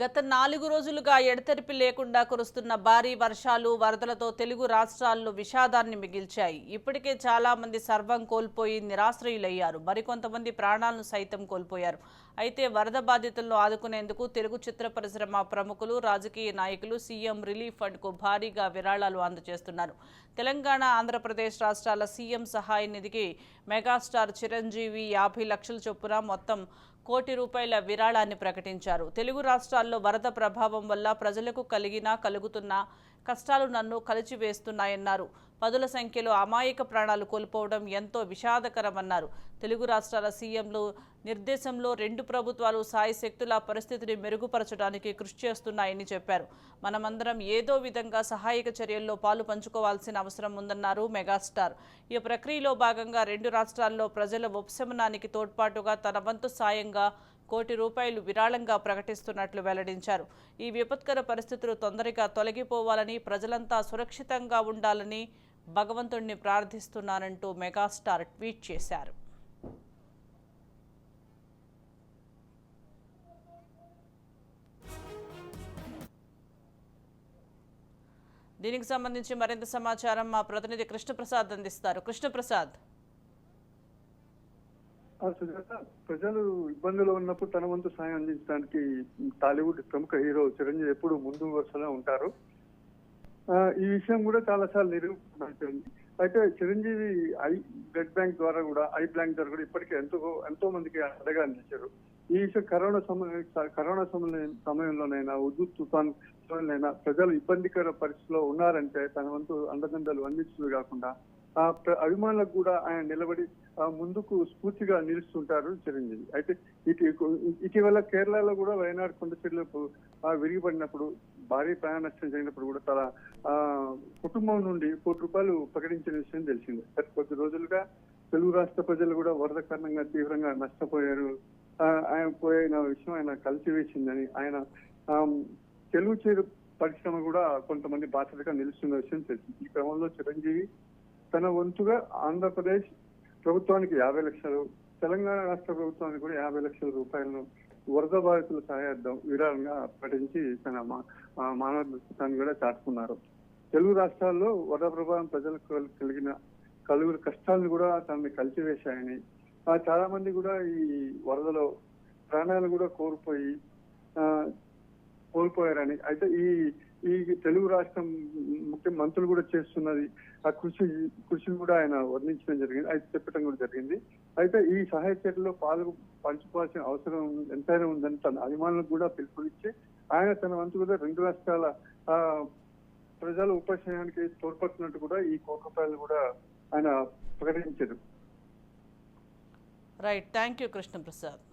గత నాలుగు రోజులుగా ఎడతెరిపి లేకుండా కురుస్తున్న భారీ వర్షాలు వరదలతో తెలుగు రాష్ట్రాల్లో విషాదాన్ని మిగిల్చాయి. ఇప్పటికే చాలామంది సర్వం కోల్పోయి నిరాశ్రయులయ్యారు. మరికొంతమంది ప్రాణాలను సైతం కోల్పోయారు. అయితే వరద బాధితులను ఆదుకునేందుకు తెలుగు చిత్ర పరిశ్రమ ప్రముఖులు రాజకీయ నాయకులు సీఎం రిలీఫ్ ఫండ్కు భారీగా విరాళాలు అందజేస్తున్నారు. తెలంగాణ ఆంధ్రప్రదేశ్ రాష్ట్రాల సీఎం సహాయ నిధికి మెగాస్టార్ చిరంజీవి యాభై లక్షల చొప్పున మొత్తం కోటి రూపాయల విరాళాన్ని ప్రకటించారు. తెలుగు రాష్ట్రాల్లో వరద ప్రభావం వల్ల ప్రజలకు కలిగిన కలుగుతున్న కష్టాలు నన్ను కలిచివేస్తున్నాయన్నారు. పదుల సంఖ్యలో అమాయక ప్రాణాలు కోల్పోవడం ఎంతో విషాదకరమన్నారు. తెలుగు రాష్ట్రాల సీఎంలు నిర్దేశంలో రెండు ప్రభుత్వాలు సాయశక్తుల పరిస్థితిని మెరుగుపరచడానికి కృషి చేస్తున్నాయని చెప్పారు. మనమందరం ఏదో విధంగా సహాయక చర్యల్లో పాలు పంచుకోవాల్సిన అవసరం ఉందన్నారు మెగాస్టార్. ఈ ప్రక్రియలో భాగంగా రెండు రాష్ట్రాల్లో ప్రజల ఉపశమనానికి తోడ్పాటుగా తన వంతు సాయంగా కోటి రూపాయలు విరాళంగా ప్రకటిస్తున్నట్లు వెల్లడించారు. ఈ విపత్కర పరిస్థితులు తొందరగా తొలగిపోవాలని ప్రజలంతా సురక్షితంగా ఉండాలని భగవంతుణ్ణి ప్రార్థిస్తున్నానంటూ మెగాస్టార్ ట్వీట్ చేశారు. దీనికి సంబంధించి మరింత సమాచారం మా ప్రతినిధి కృష్ణప్రసాద్ అందిస్తారు. కృష్ణప్రసాద్. ప్రజలు ఇబ్బందులు ఉన్నప్పుడు తన వంతు సాయం అందించడానికి టాలీవుడ్ ప్రముఖ హీరో చిరంజీవి ఎప్పుడు ముందు వరుసలో ఉంటారు. ఈ విషయం కూడా చాలా సార్లు నిరూపించబడుతుంది. అయితే చిరంజీవి ఐ బ్లడ్ బ్యాంక్ ద్వారా కూడా ఐ బ్లాంక్ ద్వారా కూడా ఇప్పటికే ఎంతో ఎంతో మందికి అండగా అందించారు. ఈ విషయం కరోనా సమయం కరోనా సమయం సమయంలోనైనా ఉద్దు తుఫాన్ సమయంలోనైనా ప్రజలు ఇబ్బందికర పరిస్థితిలో ఉన్నారంటే తన వంతు అండదండలు అందించడమే కాకుండా అభిమానులకు కూడా ఆయన నిలబడి ఆ, ముందుకు స్ఫూర్తిగా నిలుస్తుంటారు చిరంజీవి. అయితే ఇటీ- ఇటీవల కేరళలో కూడా వయనాడు కొండ చెరువులకు విరిగిపడినప్పుడు భారీ ప్రాణ నష్టం జరిగినప్పుడు కూడా తన ఆ, కుటుంబం నుండి కోటి రూపాయలు ప్రకటించిన విషయం తెలిసిందే. గత కొద్ది రోజులుగా తెలుగు రాష్ట్ర ప్రజలు కూడా వరద కారణంగా తీవ్రంగా నష్టపోయారు. ఆయన పోయిన విషయం ఆయన కలిసివేసిందని ఆయన తెలుగు చేరు పరిశ్రమ కూడా కొంతమంది బాధ్యతగా నిలుస్తున్న విషయం తెలిసింది. ఈ క్రమంలో చిరంజీవి తన వంతుగా ఆంధ్రప్రదేశ్ ప్రభుత్వానికి యాభై లక్షలు తెలంగాణ రాష్ట్ర ప్రభుత్వానికి కూడా యాభై లక్షల రూపాయలను వరద బాధితుల సహాయార్థం విరాళంగా ప్రకటించి తన మా- మానవ దృష్టాన్ని కూడా చాటుకున్నారు. తెలుగు రాష్ట్రాల్లో వరద ప్రభావం ప్రజలకు కలిగిన కలుగురు కష్టాలను కూడా తనని కలిసివేశాయని చాలా మంది కూడా ఈ వరదలో ప్రాణాలు కూడా కోల్పోయి కోల్పోయారని. అయితే ఈ ఈ తెలుగు రాష్ట్రం ముఖ్య మంత్రులు కూడా చేస్తున్నది. ఆ కృషి కృషిని కూడా ఆయన వర్ణించడం జరిగింది. అయితే చెప్పడం కూడా జరిగింది. అయితే ఈ సహాయ చర్యలో పాలు పంచుకోవాల్సిన అవసరం ఎంతైనా ఉందని తన అభిమానులకు కూడా పిలుపునిచ్చి ఆయన తన వంతు కూడా రెండు రాష్ట్రాల ఆ ప్రజల ఉపశమనానికి తోడ్పడుతున్నట్టు కూడా ఈ కోకపాయలు కూడా ఆయన ప్రకటించారు. Right thank you Krishnaprasad